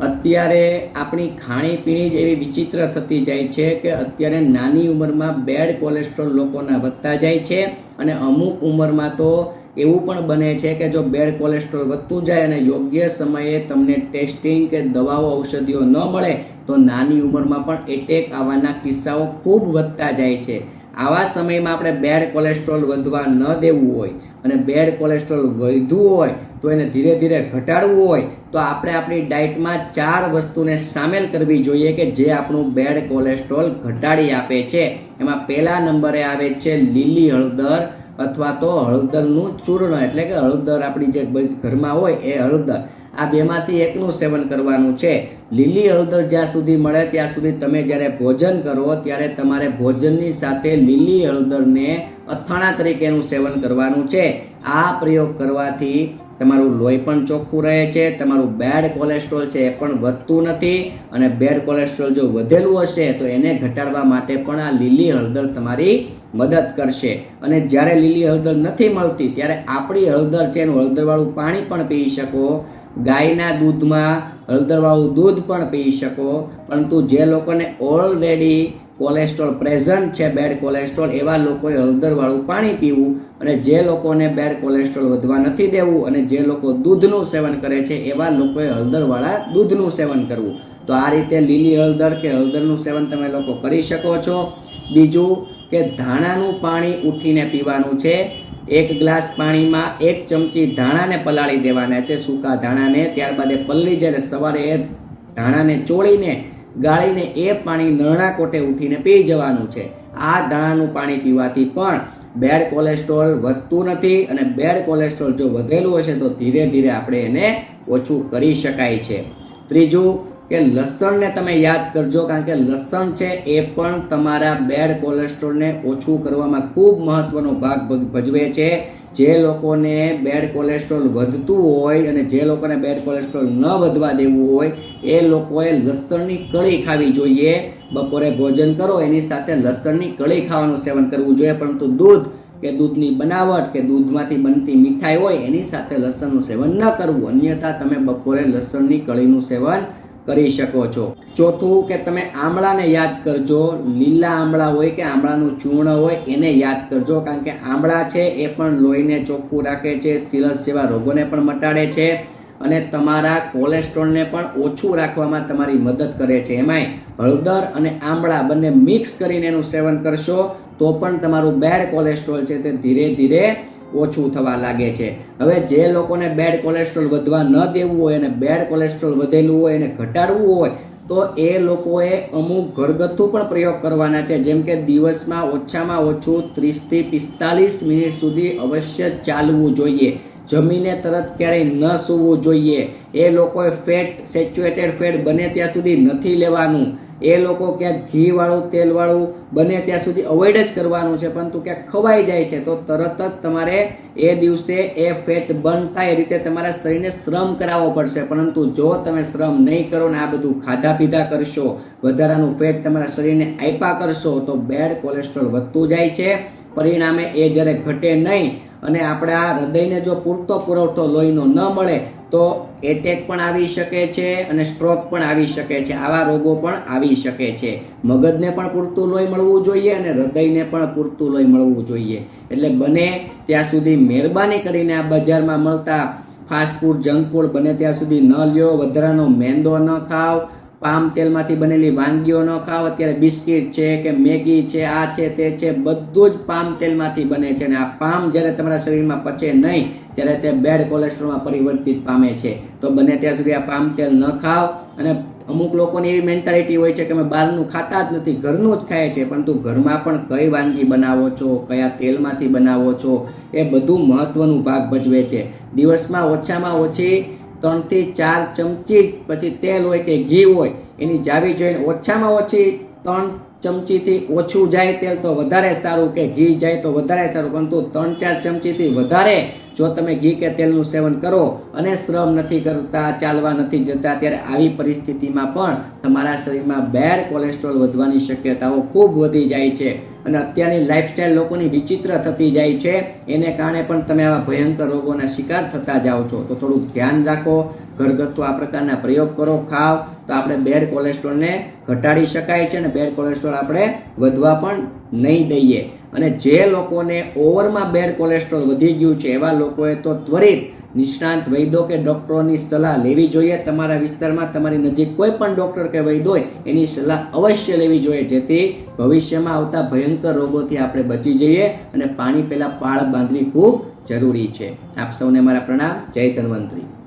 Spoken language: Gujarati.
અત્યારે આપણી ખાણીપીણી જ એવી વિચિત્ર થતી જાય છે કે અત્યારે નાની ઉંમરમાં બેડ કોલેસ્ટ્રોલ લોકોના વધતા જાય છે અને અમુક ઉંમરમાં તો એવું પણ બને છે કે જો બેડ કોલેસ્ટ્રોલ વધતું જાય અને યોગ્ય સમયે તમને ટેસ્ટિંગ કે દવાઓ ઔષધિઓ ન મળે, તો નાની ઉંમરમાં પણ એટેક આવવાના કિસ્સાઓ ખૂબ વધતા જાય છે. આવા સમયમાં આપણે બેડ કોલેસ્ટ્રોલ વધવા ન દેવું હોય અને બેડ કોલેસ્ટ્રોલ વધવું હોય તો એને ધીરે ધીરે ઘટાડવું હોય તો આપણે આપણી ડાયટમાં ચાર વસ્તુને સામેલ કરવી જોઈએ કે જે આપણું બેડ કોલેસ્ટ્રોલ ઘટાડી આપે છે. એમાં પહેલા નંબરે આવે છે લીલી હળદર અથવા તો હળદરનું ચૂર્ણ, એટલે કે હળદર આપણી જે ઘરમાં હોય એ હળદર. આ બેમાંથી એકનું સેવન કરવાનું છે. લીલી હળદર જ્યાં સુધી મળે ત્યાં સુધી તમે જ્યારે ભોજન કરો, ત્યારે તમારે ભોજનની સાથે લીલી હળદરને અથાણા તરીકેનું સેવન કરવાનું છે. આ પ્રયોગ કરવાથી તમારું લોહી પણ ચોખ્ખું રહે છે, તમારું બેડ કોલેસ્ટ્રોલ છે એ પણ વધતું નથી અને બેડ કોલેસ્ટ્રોલ જો વધેલું હશે તો એને ઘટાડવા માટે પણ આ લીલી હળદર તમારી મદદ કરશે. અને જ્યારે લીલી હળદર નથી મળતી, ત્યારે આપણી હળદર છે એનું હળદરવાળું પાણી પણ પી શકો. ગાયના દૂધમાં હળદરવાળું દૂધ પણ પી શકો, પરંતુ જે લોકોને ઓલરેડી કોલેસ્ટ્રોલ પ્રેઝન્ટ છે બેડ કોલેસ્ટ્રોલ એવા લોકોએ હળદરવાળું પાણી પીવું અને જે લોકોને બેડ કોલેસ્ટ્રોલ વધવા નથી દેવું અને જે લોકો દૂધનું સેવન કરે છે, એવા લોકોએ હળદરવાળા દૂધનું સેવન કરવું. તો આ રીતે લીલી હળદર કે હળદરનું સેવન તમે લોકો કરી શકો છો. બીજું કે ધાણાનું પાણી ઉઠીને પીવાનું છે. એક ગ્લાસ પાણીમાં એક ચમચી ધાણાને પલાળી દેવાના છે, સૂકા ધાણાને. ત્યારબાદ એ પલળી જાય સવારે એ ધાણાને ચોળીને, ગાળીને એ પાણી નરણા કોટે ઉઠીને પી જવાનું છે. આ ધાણાનું પાણી પીવાથી પણ બેડ કોલેસ્ટ્રોલ વધતું નથી અને બેડ કોલેસ્ટ્રોલ જો વધેલું હશે તો ધીરે ધીરે આપણે એને ઓછું કરી શકાય છે. ત્રીજું કે લસણને તમે યાદ કરજો, કારણ કે લસણ છે એ પણ તમારા બેડ કોલેસ્ટ્રોલને ઓછું કરવામાં ખૂબ મહત્વનો ભાગ ભજવે છે. જે લોકોને બેડ કોલેસ્ટ્રોલ વધતું હોય અને જે લોકોને બેડ કોલેસ્ટ્રોલ ન વધવા દેવું હોય, એ લોકોએ લસણની કળી ખાવી જોઈએ. બપોરે ભોજન કરો, એની સાથે લસણની કળી ખાવાનું સેવન કરવું જોઈએ. પરંતુ દૂધ, કે દૂધની બનાવટ, કે દૂધમાંથી બનતી મીઠાઈ હોય, એની સાથે લસણનું સેવન ન કરવું. અન્યથા તમે બપોરે લસણની કળીનું સેવન કરી શકો છો. ચોથું કે તમે આમળાને યાદ કરજો. લીલા આમળા હોય કે આમળાનું ચૂર્ણ હોય, એને યાદ કરજો. કારણ કે આમળા છે એ પણ લોહીને ચોખ્ખું રાખે છે, સિરસ જેવા રોગોને પણ મટાડે છે અને તમારા કોલેસ્ટ્રોલને પણ ઓછું રાખવામાં તમારી મદદ કરે છે. એમાંય હળદર અને આમળા બંને મિક્સ કરીને એનું સેવન કરશો તો પણ તમારું બેડ કોલેસ્ટ્રોલ છે તે ધીરે ધીરે ઓછું થવા લાગે છે. હવે જે લોકોને બેડ કોલેસ્ટ્રોલ વધવા ન દેવું હોય અને બેડ કોલેસ્ટ્રોલ વધેલું હોય એને ઘટાડવું હોય, તો એ લોકોએ અમુક ઘરગથ્થુ પણ પ્રયોગ કરવાના છે. જેમ કે દિવસમાં ઓછામાં ઓછું ત્રીસથી પિસ્તાલીસ મિનિટ સુધી અવશ્ય ચાલવું જોઈએ. જમીને તરત ક્યારેય ન સૂવું જોઈએ. એ લોકોએ ફેટ સેચ્યુએટેડ ફેટ બને ત્યાં સુધી નથી લેવાનું. એ લોકો ક્યાંક ઘીવાળું, તેલવાળું બને ત્યાં સુધી અવોઇડ જ કરવાનું છે, પરંતુ ક્યાંક ખવાઈ જાય છે, તો તરત જ તમારે એ દિવસે એ ફેટ બર્ન થાય એ રીતે તમારા શરીરને શ્રમ કરાવવો પડશે. પરંતુ જો તમે શ્રમ નહીં કરો ને આ બધું ખાધા પીધા કરશો, વધારાનું ફેટ તમારા શરીરને આપ્યા કરશો, તો બેડ કોલેસ્ટ્રોલ વધતું જાય છે. પરિણામે એ જ્યારે ઘટે નહીં અને આપણા હૃદયને જો પૂરતો પુરવઠો લોહીનો ન મળે, તો એટેક પણ આવી શકે છે અને સ્ટ્રોક પણ આવી શકે છે. આવા રોગો પણ આવી શકે છે. મગજને પણ પૂરતું લોહી મળવું જોઈએ અને હૃદયને પણ પૂરતું લોહી મળવું જોઈએ. એટલે બને ત્યાં સુધી મહેરબાની કરીને આ બજારમાં મળતા ફાસ્ટ ફૂડ જંક ફૂડ બને ત્યાં સુધી ન લ્યો. વધારાનો મેંદો ન ખાવ. પામ તેલમાંથી બનેલી વાનગીઓ ન ખાવ, અત્યારે બિસ્કિટ છે કે મેગી છે, આ છે, તે છે, બધું જ પામ તેલમાંથી બને છે અને આ પામ જ્યારે તમારા શરીરમાં પચે નહીં, ત્યારે તે બેડ કોલેસ્ટ્રોલમાં પરિવર્તિત પામે છે. તો બને ત્યાં સુધી આ પામ તેલ ન ખાવ અને અમુક લોકોની એવી મેન્ટાલિટી હોય છે કે અમે બહારનું ખાતા જ નથી, ઘરનું જ ખાય છે પરંતુ ઘરમાં પણ કઈ વાનગી બનાવો છો, કયા તેલમાંથી બનાવો છો, એ બધું મહત્વનું ભાગ ભજવે છે. દિવસમાં ઓછામાં ઓછી ત્રણથી ચાર ચમચી, પછી તેલ હોય કે ઘી હોય, એની જાવી જોઈને ઓછામાં ઓછી ત્રણ ચમચીથી ઓછું જાય તેલ તો વધારે સારું કે ઘી જાય તો વધારે સારું, પરંતુ ત્રણ ચાર ચમચીથી વધારે જો તમે ઘી કે તેલનું સેવન કરો અને શ્રમ નથી કરતા, ચાલવા નથી જતા, ત્યારે આવી પરિસ્થિતિમાં પણ તમારા શરીરમાં બેડ કોલેસ્ટ્રોલ વધવાની શક્યતાઓ ખૂબ વધી જાય છે. અને અત્યારની લાઇફસ્ટાઈલ લોકોની વિચિત્ર થતી જાય છે. એને કારણે પણ તમે આવા ભયંકર રોગોના શિકાર થતા જાઓ છો. તો થોડું ધ્યાન રાખો. ઘરગથ્થુ આ પ્રકારના પ્રયોગ કરો ખાવ તો આપણે બેડ કોલેસ્ટ્રોલને ઘટાડી શકાય છે અને બેડ કોલેસ્ટ્રોલ આપણે વધવા પણ નહીં દઈએ. અને જે લોકોને ઓવરમાં બેડ કોલેસ્ટ્રોલ વધી ગયું છે, એવા લોકોએ તો ત્વરિત નિષ્ણાંત વૈદ્યો કે ડૉક્ટરોની સલાહ લેવી જોઈએ. તમારા વિસ્તારમાં તમારી નજીક કોઈ પણ ડૉક્ટર કે વૈદ્ય હોય, એની સલાહ અવશ્ય લેવી જોઈએ, જેથી ભવિષ્યમાં આવતા ભયંકર રોગોથી આપણે બચી જઈએ અને પાણી પહેલાં પાળ બાંધવી ખૂબ જરૂરી છે. આપ સૌને મારા પ્રણામ. જય ધન્વંતરી.